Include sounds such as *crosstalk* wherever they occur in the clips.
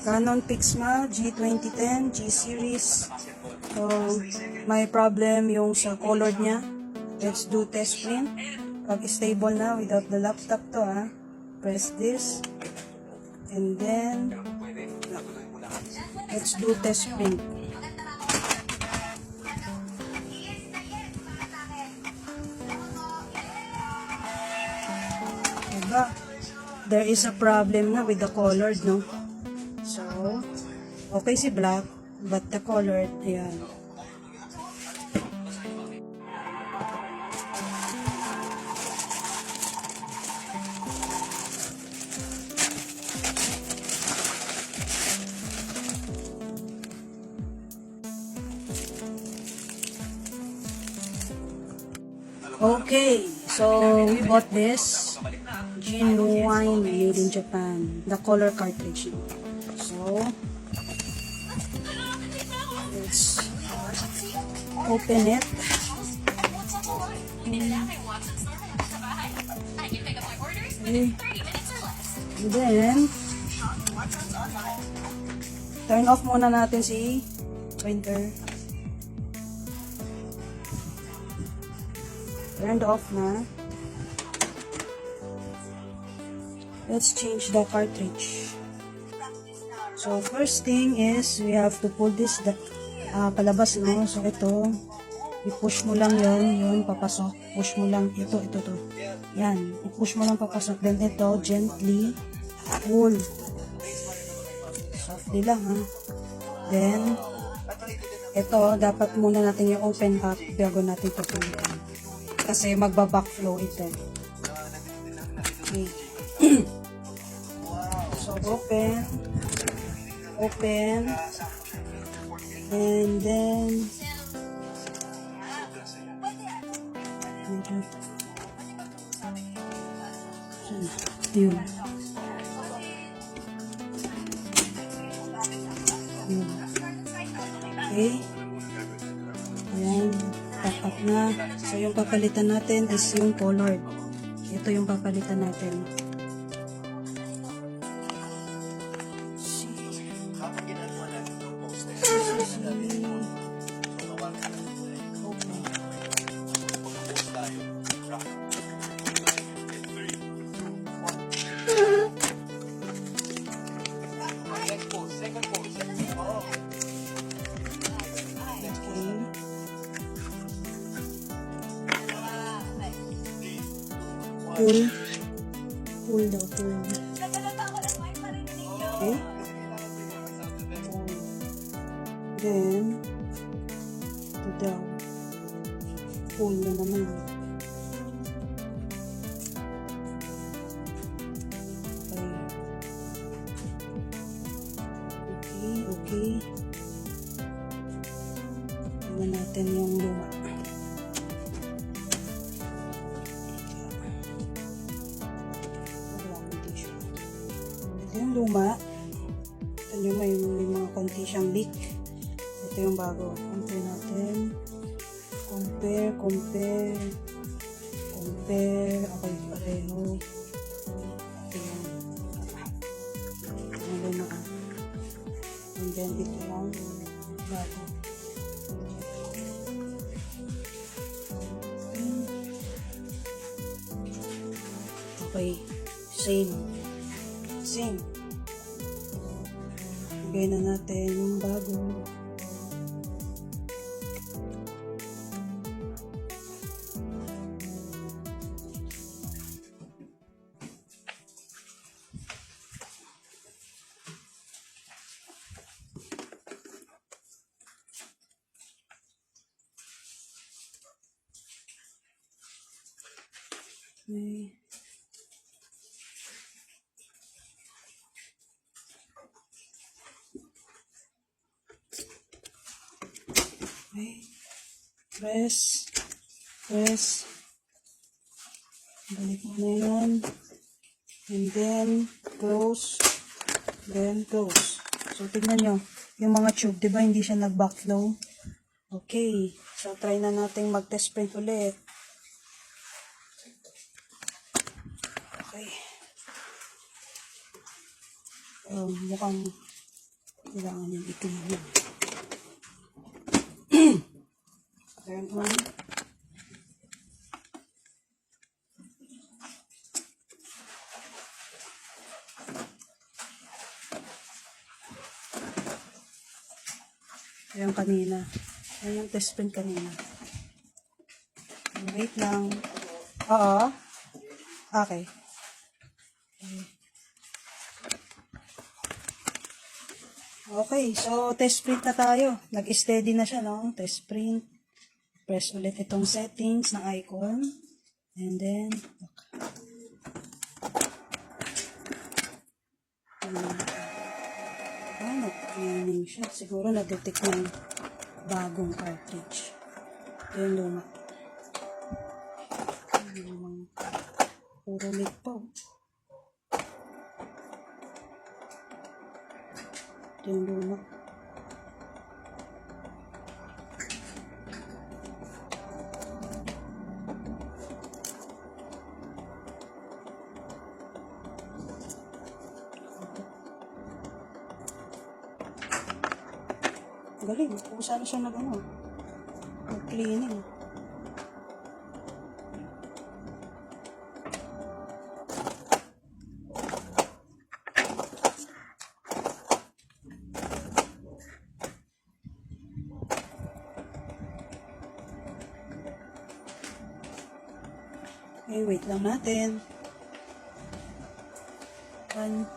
Canon Pixma G2010 G series. So, may problem yung sa color niya. Let's do test print. Pag stable na without the laptop to ha. Press this. And then, let's do test print. Diba? There is a problem na with the colored, no? Okay si black, but the colored, ayan. Okay, so we bought this genuine made in Japan, the color cartridge. Open it. Okay. And then turn off muna natin si printer. Turned off na. Let's change the cartridge. So, first thing is, we have to pull this the, ah, palabas, no? So, ito, i-push mo lang yon yun, papasok. Push mo lang, ito, ito, to. Yan, i-push mo lang papasok. Then, ito, gently, pull. Softly lang, ha? Then, ito, dapat muna natin yung open up bago natin pupulitan. Kasi magba-backflow ito. Okay. *clears throat* so, open. Open. And then, yun. Yun. Okay. Ayan, tapat na. So, yung papalitan natin is yung colored. Ito yung papalitan natin. Pull. Pull daw, pull. Okay. Then, ito daw. Pull na naman. Okay. Okay, okay. Tingnan natin yung luma. Yung luma. Ito yung may, may mga konti siyang leak. Ito yung bago. Compare natin. Compare, compare. Compare. Okay, pareho. Ito yung yung luma. And then ito yung bago. Okay. Same. Same. Lagay na natin yung bago. Okay. Okay. Press. Press. Balik mo na yan. And then, close. Then, close. So, tignan nyo. Yung mga tube, di ba hindi siya nag-backflow? Okay. So, try na natin mag-test print ulit. Okay. Um, mukhang kailangan yung itigil. Turn on. Ayan kanina. Ayan yung test print kanina. Wait lang. Oo. Okay. Okay, so test print na tayo. Nag-steady na siya, no? Test print. Press ulit itong settings ng icon. And then, ano, cleaning siya. Siguro na-detect ng bagong cartridge. Yung luma. Yung lumang puro. Ito yung luma. Galing. Kung saan siya nag ano. Nag-cleaning. Okay, wait lang natin. One.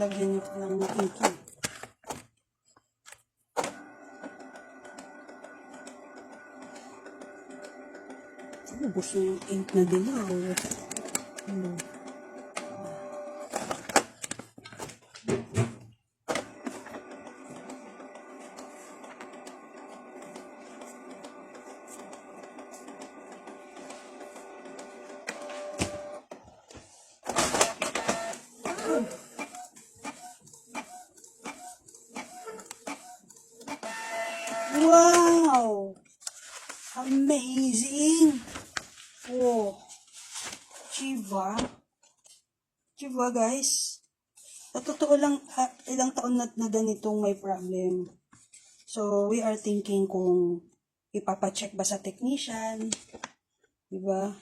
Pa lang ng inking. Ubus yung ink na din ako. Ano? Chiva. Chiva, guys. Sa totoo lang, ah, ilang taon na, na ganitong may problem. So, we are thinking kung ipapacheck ba sa technician. Diba?